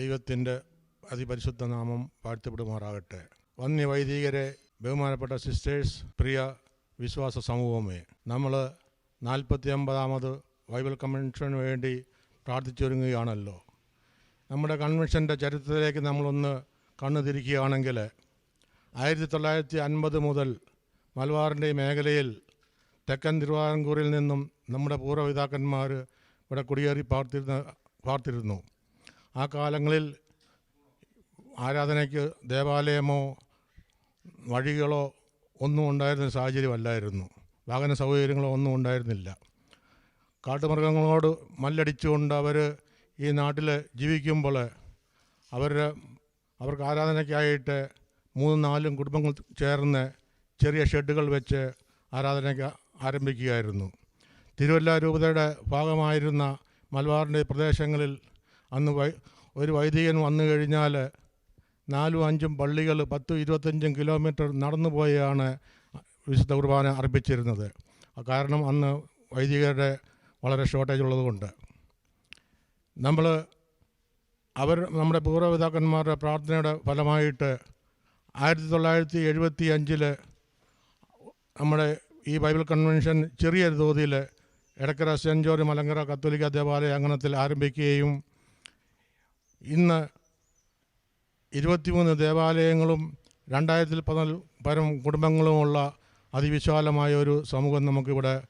ദൈവത്തിന്റെ അതിപരിശുദ്ധ നാമം വാഴ്ത്തപ്പെടുമാറാകട്ടെ. വന്യ വൈദികരെ ബഹുമാനപ്പെട്ട സിസ്റ്റേഴ്സ് പ്രിയ വിശ്വാസ സമൂഹമേ നമ്മൾ നാൽപ്പത്തി അമ്പതാമത് ബൈബിൾ കൺവെൻഷന് വേണ്ടി പ്രാർത്ഥിച്ചൊരുങ്ങുകയാണല്ലോ. നമ്മുടെ കൺവെൻഷന്റെ ചരിത്രത്തിലേക്ക് നമ്മളൊന്ന് കണ്ണു തിരിക്കുകയാണെങ്കിൽ ആയിരത്തി തൊള്ളായിരത്തി അൻപത് മുതൽ മലബാറിന്റെ മേഖലയിൽ തെക്കൻ തിരുവാങ്കൂറിൽ നിന്നും നമ്മുടെ പൂർവപിതാക്കന്മാർ ഇവിടെ കുടിയേറി പാർത്തിരുന്ന പാർത്തിരുന്നു. ആ കാലങ്ങളിൽ ആരാധനയ്ക്ക് ദേവാലയമോ വഴികളോ ഒന്നും ഉണ്ടായിരുന്ന സാഹചര്യമല്ലായിരുന്നു. വാഹന സൗകര്യങ്ങളോ ഒന്നും ഉണ്ടായിരുന്നില്ല. കാട്ടുമൃഗങ്ങളോട് മല്ലടിച്ചുകൊണ്ട് അവർ ഈ നാട്ടിൽ ജീവിക്കുമ്പോൾ അവർ അവർക്ക് ആരാധനയ്ക്കായിട്ട് മൂന്നും നാലും കുടുംബങ്ങൾ ചേർന്ന് ചെറിയ ഷെഡുകൾ വെച്ച് ആരാധനയ്ക്ക് ആരംഭിക്കുകയായിരുന്നു. തിരുവല്ല രൂപതയുടെ ഭാഗമായിരുന്ന മലബാറിന്റെ പ്രദേശങ്ങളിൽ അന്ന് വൈ ഒരു വൈദികൻ വന്നു കഴിഞ്ഞാൽ നാലും അഞ്ചും പള്ളികൾ പത്തും ഇരുപത്തഞ്ചും കിലോമീറ്റർ നടന്നു പോയാണ് വിശുദ്ധ കുർബാന അർപ്പിച്ചിരുന്നത്. കാരണം അന്ന് വൈദികരുടെ വളരെ ഷോർട്ടേജ് ഉള്ളതുകൊണ്ട്. നമ്മൾ അവർ നമ്മുടെ പൂർവപിതാക്കന്മാരുടെ പ്രാർത്ഥനയുടെ ഫലമായിട്ട് ആയിരത്തി തൊള്ളായിരത്തി എഴുപത്തി അഞ്ചിൽ നമ്മുടെ ഈ ബൈബിൾ കൺവെൻഷൻ ചെറിയ തോതിൽ എടക്കര സെന്റ് ജോർജ് മലങ്കര കത്തോലിക്ക ദേവാലയ അംഗണത്തിൽ ആരംഭിക്കുകയും ഇന്ന് ഇരുപത്തിമൂന്ന് ദേവാലയങ്ങളും രണ്ടായിരത്തിൽ പതിനാല് പരം കുടുംബങ്ങളുമുള്ള അതിവിശാലമായ ഒരു സമൂഹം നമുക്കിവിടെ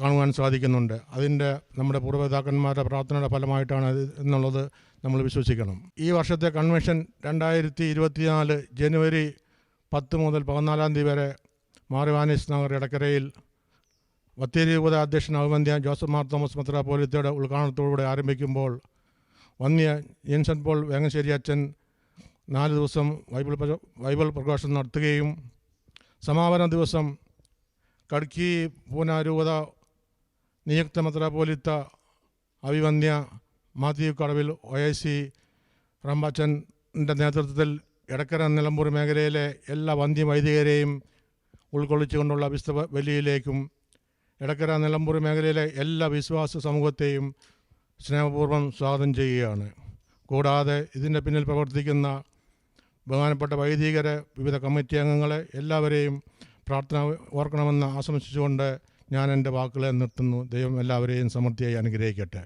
കാണുവാൻ സാധിക്കുന്നുണ്ട്. അതിന്റെ നമ്മുടെ പൂർവപിതാക്കന്മാരുടെ പ്രാർത്ഥനയുടെ ഫലമായിട്ടാണ് എന്നുള്ളത് നമ്മൾ വിശ്വസിക്കണം. ഈ വർഷത്തെ കൺവെൻഷൻ രണ്ടായിരത്തി ഇരുപത്തിനാല് ജനുവരി പത്ത് മുതൽ പതിനാലാം തീയതി വരെ മാറിവാനിസ് നഗർ ഇടക്കരയിൽ ബത്തേരി രൂപത അധ്യക്ഷൻ അഭിമന്ത്യ ജോസഫ് മാർ തോമസ് മത്ര പോലീത്തയുടെ ഉദ്ഘാടനത്തോടുകൂടി ആരംഭിക്കുമ്പോൾ വന്യ ജിൻസൺ പോൾ വേങ്ങശ്ശേരി അച്ഛൻ നാല് ദിവസം ബൈബിൾ ബൈബിൾ പ്രഘോഷണം നടത്തുകയും സമാപന ദിവസം കടുക്കി പൂനാരൂപത നിയുക്ത മെത്രാപോലിത്ത അഭിവന്യ മാത്യു കടവിൽ ഒ ഐ സി റംബാച്ചന്റെ നേതൃത്വത്തിൽ എടക്കര നിലമ്പൂർ മേഖലയിലെ എല്ലാ വന്ധ്യ വൈദികരെയും ഉൾക്കൊള്ളിച്ചുകൊണ്ടുള്ള വിശ്വ ബലിയിലേക്കും എടക്കര നിലമ്പൂർ മേഖലയിലെ എല്ലാ വിശ്വാസ സമൂഹത്തെയും സ്നേഹപൂർവം സ്വാഗതം ചെയ്യുകയാണ്. കൂടാതെ ഇതിന്റെ പിന്നിൽ പ്രവർത്തിക്കുന്ന ബഹുമാനപ്പെട്ട വൈദികരെ വിവിധ കമ്മിറ്റി അംഗങ്ങളെ എല്ലാവരെയും പ്രാർത്ഥന ഓർക്കണമെന്ന് ആശംസിച്ചുകൊണ്ട് ഞാൻ എന്റെ വാക്കുകളെ നിർത്തുന്നു. ദൈവം എല്ലാവരെയും സമൃദ്ധിയായി അനുഗ്രഹിക്കട്ടെ.